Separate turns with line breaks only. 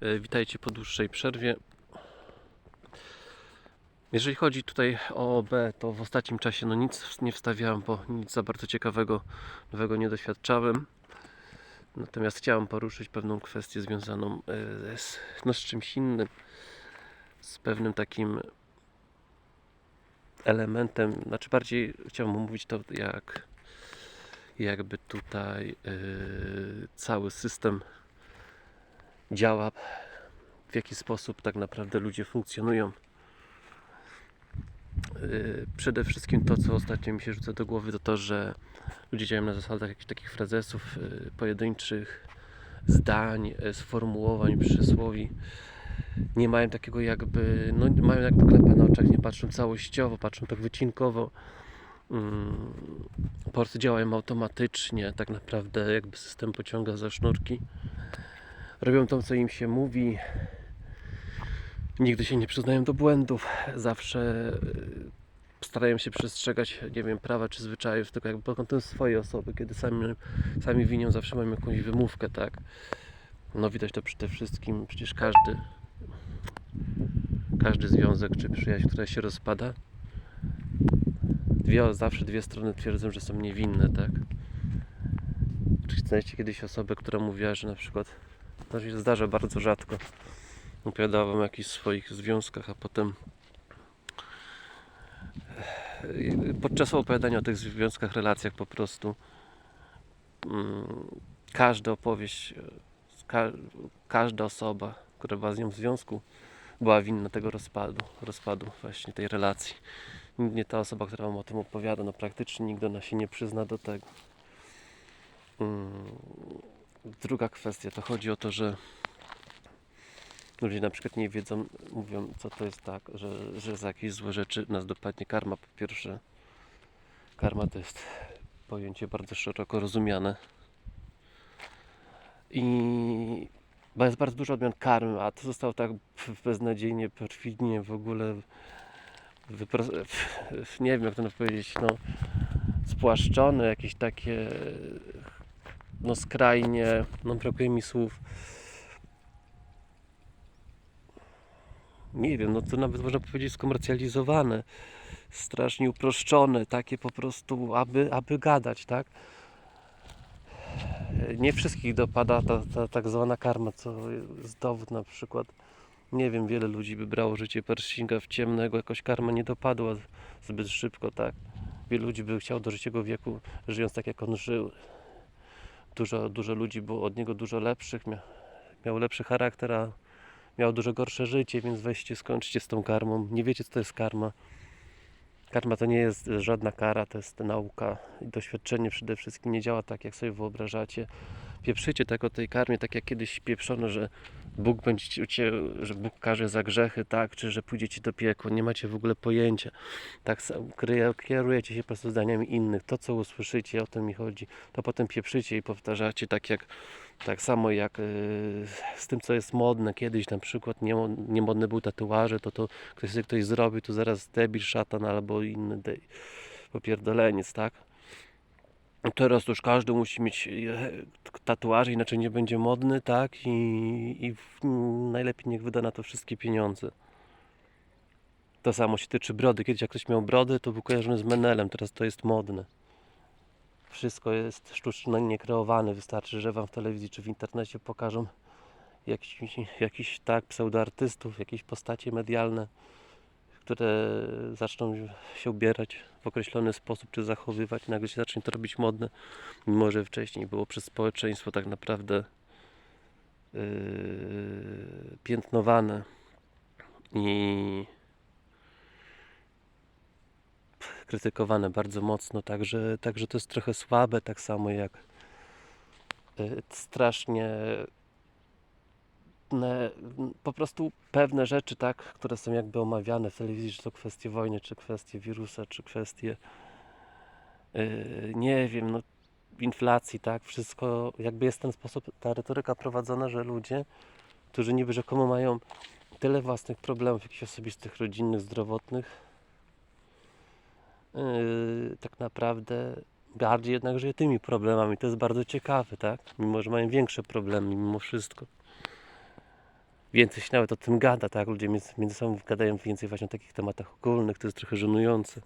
E, Witajcie po dłuższej przerwie. Jeżeli chodzi tutaj o OB, to w ostatnim czasie no nic nie wstawiałem, bo nic za bardzo ciekawego, nowego nie doświadczałem. Natomiast chciałem poruszyć pewną kwestię związaną e, z, no, z czymś innym, z pewnym takim elementem, znaczy bardziej chciałem omówić to, jak jakby tutaj e, cały system działa, w jaki sposób tak naprawdę ludzie funkcjonują. Yy, Przede wszystkim to, co ostatnio mi się rzuca do głowy, to to, że ludzie działają na zasadach jakichś takich frazesów, yy, pojedynczych zdań, yy, sformułowań, przysłowi. Nie mają takiego jakby, no mają jakby klepę na oczach, nie patrzą całościowo, patrzą tak wycinkowo. Mm, prostu działają automatycznie, tak naprawdę jakby system pociąga za sznurki robią to, co im się mówi. Nigdy się nie przyznają do błędów. Zawsze y, starają się przestrzegać, nie wiem, prawa czy zwyczajów, tylko jakby pod kątem swojej osoby. Kiedy sami, sami winią, zawsze mają jakąś wymówkę, tak? No widać to przede wszystkim, przecież każdy każdy związek czy przyjaźń, która się rozpada, dwie, zawsze dwie strony twierdzą, że są niewinne, tak? Czy znaliście kiedyś osobę, która mówiła, że na przykład to się zdarza bardzo rzadko. Opowiadała wam o jakichś swoich związkach, a potem e, podczas opowiadania o tych związkach, relacjach po prostu mm, każda opowieść, ka każda osoba, która była z nią w związku, była winna tego rozpadu, rozpadu właśnie tej relacji. Nie ta osoba, która wam o tym opowiada, no praktycznie nikt ona się nie przyzna do tego. Druga kwestia to chodzi o to, że ludzie na przykład nie wiedzą, mówią, co to jest tak, że, że za jakieś złe rzeczy nas dopadnie karma. Po pierwsze, karma to jest pojęcie bardzo szeroko rozumiane. I bo jest bardzo dużo odmian karmy, a to zostało tak beznadziejnie, perfidnie w ogóle wypro... nie wiem jak to powiedzieć, no spłaszczone, jakieś takie no skrajnie, no brakuje mi słów. Nie wiem, no to nawet można powiedzieć skomercjalizowane, strasznie uproszczone, takie po prostu, aby, aby gadać, tak? Nie wszystkich dopada ta, ta tak zwana karma, co jest dowód na przykład. Nie wiem, wiele ludzi by brało życie Pershinga w ciemnego, jakoś karma nie dopadła zbyt szybko, tak? Wielu ludzi by chciało dożyć jego wieku, żyjąc tak jak on żył dużo, dużo ludzi było od niego dużo lepszych, mia, miał lepszy charakter, a miał dużo gorsze życie, więc weźcie, skończcie z tą karmą. Nie wiecie, co to jest karma. Karma to nie jest żadna kara, to jest nauka i doświadczenie przede wszystkim nie działa tak, jak sobie wyobrażacie. Pieprzycie tak o tej karmie, tak jak kiedyś pieprzono, że Bóg będzie cię, że Bóg karze za grzechy, tak, czy że pójdziecie do piekła. Nie macie w ogóle pojęcia. Tak kierujecie się po prostu zdaniami innych. To, co usłyszycie, o to mi chodzi, to potem pieprzycie i powtarzacie tak jak tak samo jak yy, z tym, co jest modne. Kiedyś na przykład nie, niemodne były tatuaże, to to ktoś sobie ktoś zrobił, to zaraz debil, szatan albo inny de, popierdoleniec, tak? Teraz już każdy musi mieć tatuaże, inaczej nie będzie modny, tak? I, i w, najlepiej niech wyda na to wszystkie pieniądze. To samo się tyczy brody. Kiedyś jak ktoś miał brody, to był kojarzony z Menelem, teraz to jest modne. Wszystko jest sztucznie kreowane. Wystarczy, że wam w telewizji czy w internecie pokażą jakiś, jakiś tak, pseudoartystów, jakieś postacie medialne, które zaczną się ubierać w określony sposób, czy zachowywać, nagle się zacznie to robić modne, mimo że wcześniej było przez społeczeństwo tak naprawdę yy, piętnowane i krytykowane bardzo mocno, także, także to jest trochę słabe, tak samo jak yy, strasznie po prostu pewne rzeczy, tak, które są jakby omawiane w telewizji, czy to kwestie wojny, czy kwestie wirusa, czy kwestie yy, nie wiem, no inflacji, tak, wszystko jakby jest w ten sposób ta retoryka prowadzona, że ludzie, którzy niby rzekomo mają tyle własnych problemów, jakichś osobistych, rodzinnych, zdrowotnych, yy, tak naprawdę bardziej jednak żyje tymi problemami. To jest bardzo ciekawe, tak? Mimo, że mają większe problemy, mimo wszystko. Więcej się nawet o tym gada, tak? Ludzie między, między sobą gadają więcej właśnie o takich tematach ogólnych, to jest trochę żenujące.